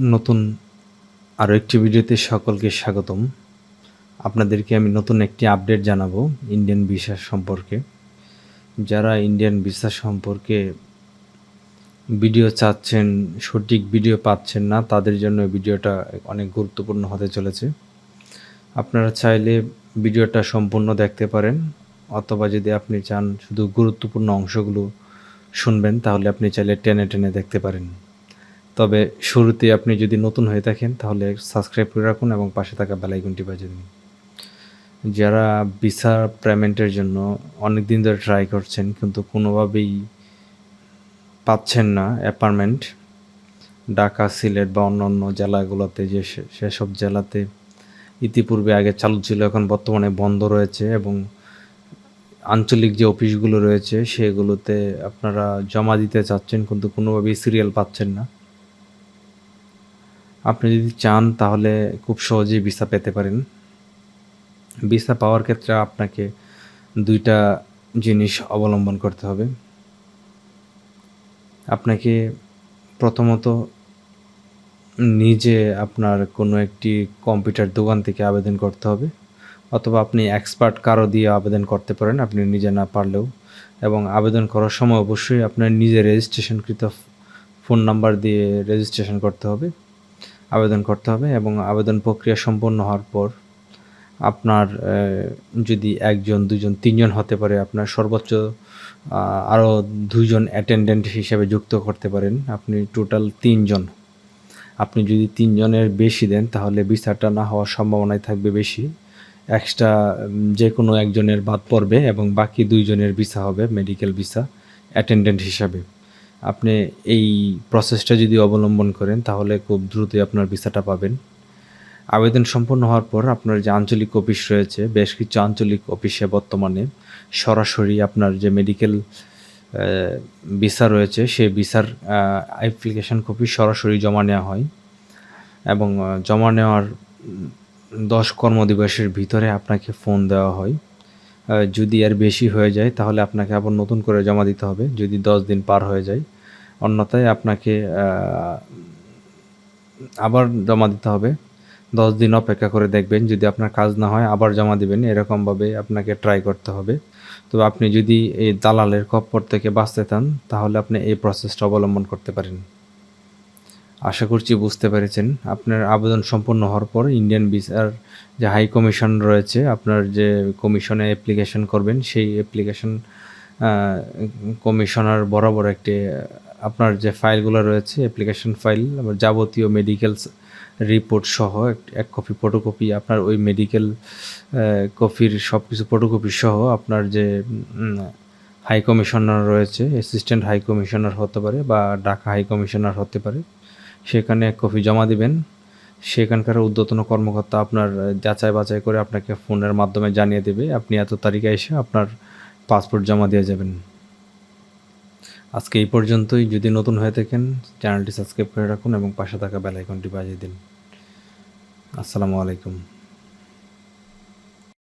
নতুন আরও একটি ভিডিওতে সকলকে স্বাগতম। আপনাদেরকে আমি নতুন একটি আপডেট জানাব ইন্ডিয়ান ভিসা সম্পর্কে। যারা ইন্ডিয়ান ভিসা সম্পর্কে ভিডিও চাচ্ছেন, সঠিক ভিডিও পাচ্ছেন না, তাদের জন্য ভিডিওটা অনেক গুরুত্বপূর্ণ হতে চলেছে। আপনারা চাইলে ভিডিওটা সম্পূর্ণ দেখতে পারেন, অথবা যদি আপনি চান শুধু গুরুত্বপূর্ণ অংশগুলো শুনবেন, তাহলে আপনি চাইলে টেনে টেনে দেখতে পারেন। তবে শুরুতে আপনি যদি নতুন হয়ে থাকেন, তাহলে সাবস্ক্রাইব করে রাখুন এবং পাশে থাকা বেলাইকনটি বাজিয়ে দিন। যারা ভিসা পেমেন্টের জন্য অনেক দিন ধরে ট্রাই করছেন, কিন্তু কোনোভাবেই পাচ্ছেন না অ্যাপার্টমেন্ট ঢাকা, সিলেট বা অন্য অন্য জেলাগুলোতে, যে সেসব জেলাতে ইতিপূর্বে আগে চালু ছিল, এখন বর্তমানে বন্ধ রয়েছে এবং আঞ্চলিক যে অফিসগুলো রয়েছে, সেগুলোতে আপনারা জমা দিতে চাচ্ছেন, কিন্তু কোনোভাবেই সিরিয়াল পাচ্ছেন না। আপনি যদি চান, তাহলে খুব সহজেই ভিসা পেতে পারেন। ভিসা পাওয়ার ক্ষেত্রে আপনাকে দুইটা জিনিস অবলম্বন করতে হবে। আপনাকে প্রথমত নিজে আপনার কোনো একটি কম্পিউটার দোকান থেকে আবেদন করতে হবে, অথবা আপনি এক্সপার্ট কারও দিয়ে আবেদন করতে পারেন, আপনি নিজে না পারলেও। এবং আবেদন করার সময় অবশ্যই আপনার নিজে রেজিস্ট্রেশনকৃত ফোন নাম্বার দিয়ে রেজিস্ট্রেশন করতে হবে। আবেদন করতে হবে এবং আবেদন প্রক্রিয়া সম্পন্ন হওয়ার পর আপনার যদি একজন, দুজন, তিনজন হতে পারে, আপনার সর্বোচ্চ আরও দুইজন অ্যাটেন্ডেন্ট হিসেবে যুক্ত করতে পারেন। আপনি টোটাল তিনজন। আপনি যদি তিনজনের বেশি দেন, তাহলে ভিসাটা না হওয়ার সম্ভাবনাই থাকবে বেশি। এক্সট্রা যে কোনো একজনের বাদ পড়বে এবং বাকি দুইজনের ভিসা হবে মেডিকেল ভিসা অ্যাটেন্ডেন্ট হিসাবে। আপনি এই প্রসেসটা যদি অবলম্বন করেন, তাহলে খুব দ্রুতই আপনার ভিসাটা পাবেন। আবেদন সম্পন্ন হওয়ার পর আপনার যে আঞ্চলিক অফিস রয়েছে, বেশ কিছু আঞ্চলিক অফিসে বর্তমানে সরাসরি আপনার যে মেডিকেল ভিসা রয়েছে, সেই ভিসার অ্যাপ্লিকেশন কপি সরাসরি জমা নেওয়া হয়। এবং জমা নেওয়ার দশ কর্মদিবসের ভিতরে আপনাকে ফোন দেওয়া হয়। যদি আর বেশি হয়ে যায়, তাহলে আপনাকে আবার নতুন করে জমা দিতে হবে। যদি দশ দিন পার হয়ে যায় অন্যথায় আপনাকে আবার জমা দিতে হবে। দশ দিন অপেক্ষা করে দেখবেন, যদি আপনার কাজ না হয়, আবার জমা দিবেন। এরকমভাবে আপনাকে ট্রাই করতে হবে। তো আপনি যদি এই দালালের কপ্পর থেকে বাঁচতে চান, তাহলে আপনি এই প্রসেসটা অবলম্বন করতে পারেন। আশা করছি বুঝতে পেরেছেন। আপনার আবেদন সম্পন্ন হওয়ার পর ইন্ডিয়ান ভিসার যে হাই কমিশন রয়েছে, আপনার যে কমিশনে অ্যাপ্লিকেশন করবেন, সেই অ্যাপ্লিকেশন কমিশনার বরাবর একটি আপনার যে ফাইলগুলো রয়েছে অ্যাপ্লিকেশন ফাইল যাবতীয় মেডিকেল রিপোর্ট সহ এক- কপি ফটোকপি আপনার ওই মেডিকেল কপির সব কিছু ফটোকপি সহ আপনার যে হাই কমিশনার রয়েছে অ্যাসিস্ট্যান্ট হাই কমিশনার হতে পারে বা ঢাকা হাই কমিশনার হতে পারে, সেখানে এক কপি জমা দিবেন। সেখানকার ঊর্ধ্বতন কর্মকর্তা আপনার যাচাই বাছাই করে আপনাকে ফোনের মাধ্যমে জানিয়ে দেবে। আপনি এত তারিখে এসে আপনার পাসপোর্ট জমা দিয়ে যাবেন। আজকে এই পর্যন্তই। যদি নতুন হয়ে থাকেন, চ্যানেলটি সাবস্ক্রাইব করে রাখুন এবং পাশে থাকা বেল আইকনটি বাজিয়ে দিন। আসসালামু আলাইকুম।